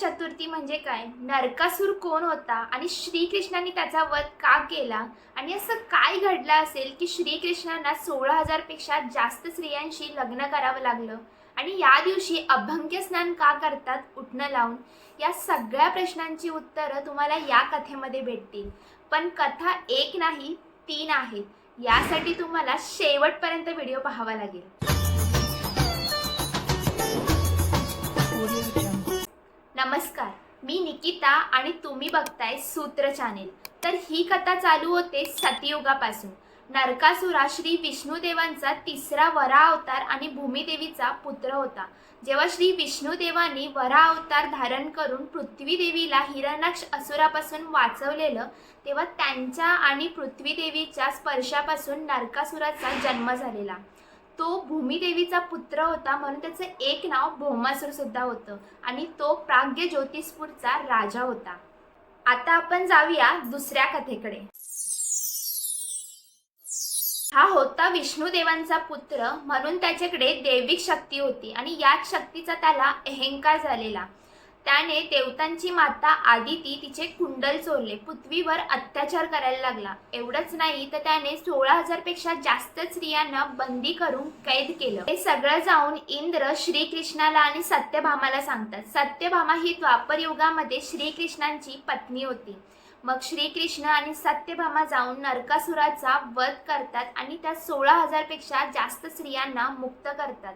चतुर्थी म्हणजे काय? नरकासूर कोण होता? आणि श्रीकृष्णाने त्याचा वध का केला? आणि असं काय घडलं असेल की श्रीकृष्णांना सोळा हजारपेक्षा जास्त स्त्रियांशी लग्न करावं लागलं? आणि या दिवशी अभंग्य स्नान का करतात? उठणं लावून. या सगळ्या प्रश्नांची उत्तरं तुम्हाला या कथेमध्ये भेटतील. पण कथा एक नाही तीन आहे. यासाठी तुम्हाला शेवटपर्यंत व्हिडिओ पाहावा लागेल. नमस्कार मी निकिता आणि तुम्ही बघताय सूत्र चॅनेल. तर ही कथा चालू होते सतयुगापासून. नरकासुरा श्री विष्णुदेवांचा तिसरा वरा अवतार आणि भूमिदेवीचा पुत्र होता. जेव्हा श्री विष्णुदेवांनी वरा अवतार धारण करून पृथ्वी देवीला हिरणाक्ष असुरापासून वाचवलेलं तेव्हा त्यांच्या आणि पृथ्वी देवीच्या स्पर्शापासून नरकासुराचा जन्म झालेला. तो भूमिदेवीचा पुत्र होता म्हणून त्याचं एक नाव भौमासूर सुद्धा होतं. आणि तो प्राग्य ज्योतिषपूरचा राजा होता. आता आपण जाऊया दुसऱ्या कथेकडे. हा होता विष्णुदेवांचा पुत्र म्हणून त्याच्याकडे दैविक शक्ती होती. आणि याच शक्तीचा त्याला अहंकार झालेला. त्याने देवतांची माता आदिती तिचे कुंडल चोरले. पृथ्वीवर अत्याचार करायला लागला. एवढंच नाही तर त्याने सोळा हजारपेक्षा जास्त स्त्रियांना बंदी करून कैद केलं. हे सगळं जाऊन इंद्र श्रीकृष्णाला आणि सत्यभामाला सांगतात. सत्यभामा ही द्वापर युगामध्ये श्रीकृष्णांची पत्नी होती. मग श्रीकृष्ण आणि सत्यभामा जाऊन नरकासुराचा वध करतात आणि त्या सोळा हजारपेक्षा जास्त स्त्रियांना मुक्त करतात.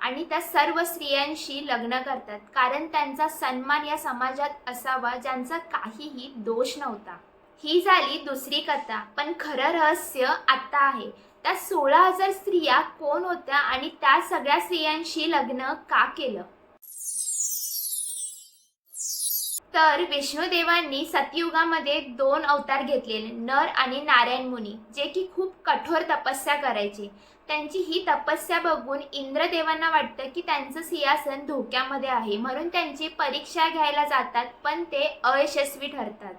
आणि त्या सर्व स्त्रियांशी लग्न करतात. कारण त्यांचा सन्मान या समाजात असावा ज्यांचा काहीही दोष नव्हता. ही झाली दुसरी कथा. पण खरं रहस्य आता आहे. त्या सोळा हजार स्त्रिया कोण होत्या आणि त्या सगळ्या स्त्रियांशी लग्न का केलं? तर विष्णुदेवांनी सतयुगामध्ये दोन अवतार घेतलेले नर आणि नारायण मुनी जे की खूप कठोर तपस्या करायचे. त्यांची ही तपस्या बघून इंद्रदेवांना वाटतं की त्यांचं सिंहासन धोक्यामध्ये आहे म्हणून त्यांची परीक्षा घ्यायला जातात पण ते अयशस्वी ठरतात.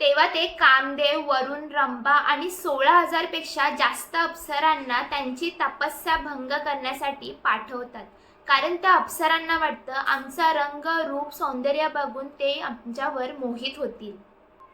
तेव्हा ते कामदेव वरुण रंभा आणि सोळा हजारपेक्षा जास्त अप्सरांना त्यांची तपस्या भंग करण्यासाठी पाठवतात. कारण त्या अप्सरांना वाटतं आमचा रंग रूप सौंदर्य बघून ते आमच्यावर मोहित होतील.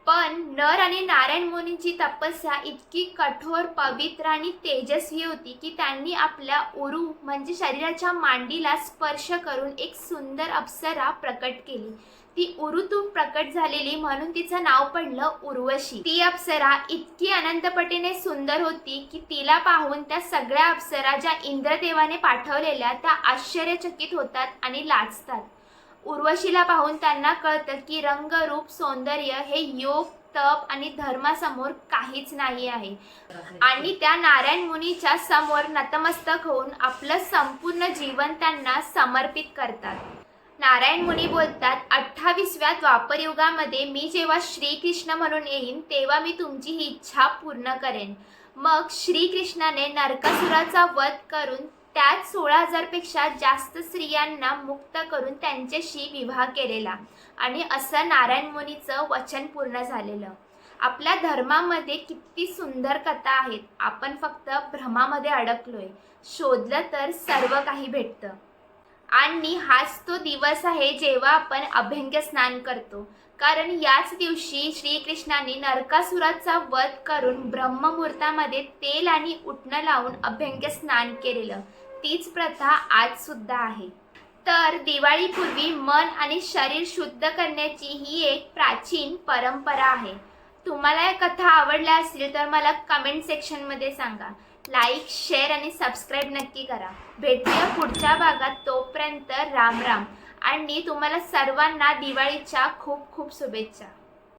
पण नर आणि नारायण मुनींची तपस्या इतकी कठोर पवित्र आणि तेजस्वी होती की त्यांनी आपल्या उरू म्हणजे शरीराच्या मांडीला स्पर्श करून एक सुंदर अप्सरा प्रकट केली. ती उरुतून प्रकट झालेली म्हणून तिचं नाव पडलं उर्वशी. ती अप्सरा इतकी अनंतपटीने सुंदर होती की तिला पाहून त्या सगळ्या अप्सरा ज्या इंद्रदेवाने पाठवलेल्या त्या आश्चर्यचकित होतात आणि लाजतात. उर्वशीला पाहून त्यांना कळतं की रंग रूप सौंदर्य हे योग तप आणि धर्मासमोर काहीच नाही आहे. आणि त्या नारायण मुनीच्या समोर नतमस्तक होऊन आपलं संपूर्ण जीवन त्यांना समर्पित करतात. नारायण मुनी बोलतात अठ्ठावीसव्या द्वापरयुगामध्ये मी जेव्हा श्रीकृष्ण म्हणून येईन तेव्हा मी तुमची ही इच्छा पूर्ण करेन. मग श्रीकृष्णाने नरकासुराचा वध करून त्यात सोळा हजारपेक्षा जास्त स्त्रियांना मुक्त करून त्यांच्याशी विवाह केलेला आणि असं नारायण मुनीचं वचन पूर्ण झालेलं. आपल्या धर्मामध्ये किती सुंदर कथा आहेत. आपण फक्त भ्रमामध्ये अडकलोय. शोधलं तर सर्व काही भेटतं. आणि हाच तो दिवस आहे जेव्हा आपण अभ्यंग स्नान करतो. कारण याच दिवशी श्रीकृष्णाने नरकासुराचा वध करून ब्रह्ममुहूर्तामध्ये तेल आणि उठणं लावून अभ्यंग स्नान केलेलं. तीच प्रथा आज सुद्धा आहे. तर दिवाळीपूर्वी मन आणि शरीर शुद्ध करण्याची ही एक प्राचीन परंपरा आहे. तुम्हाला या कथा आवडल्या असतील तर मला कमेंट सेक्शनमध्ये सांगा. लाईक शेअर आणि सबस्क्राईब नक्की करा. भेटूया पुढच्या भागात. तोपर्यंत राम राम. आणि तुम्हाला सर्वांना दिवाळीच्या खूप खूप शुभेच्छा.